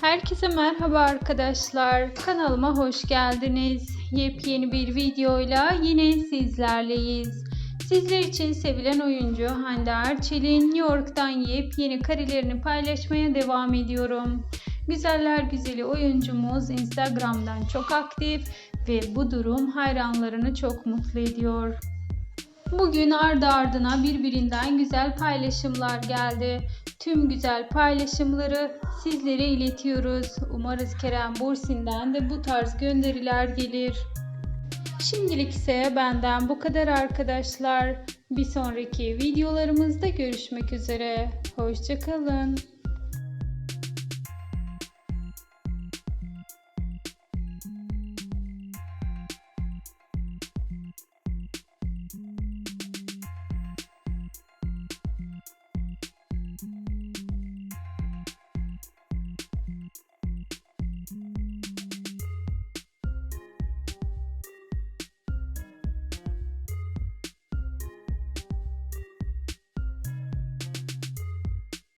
Herkese merhaba arkadaşlar. Kanalıma hoş geldiniz. Yepyeni bir videoyla yine sizlerleyiz. Sizler için sevilen oyuncu Hande Erçel'in New York'tan yepyeni karelerini paylaşmaya devam ediyorum. Güzeller güzeli oyuncumuz Instagram'dan çok aktif ve bu durum hayranlarını çok mutlu ediyor. Bugün ardı ardına birbirinden güzel paylaşımlar geldi. Tüm güzel paylaşımları sizlere iletiyoruz. Umarız Kerem Bursin'den de bu tarz gönderiler gelir. Şimdilik ise benden bu kadar arkadaşlar. Bir sonraki videolarımızda görüşmek üzere. Hoşçakalın.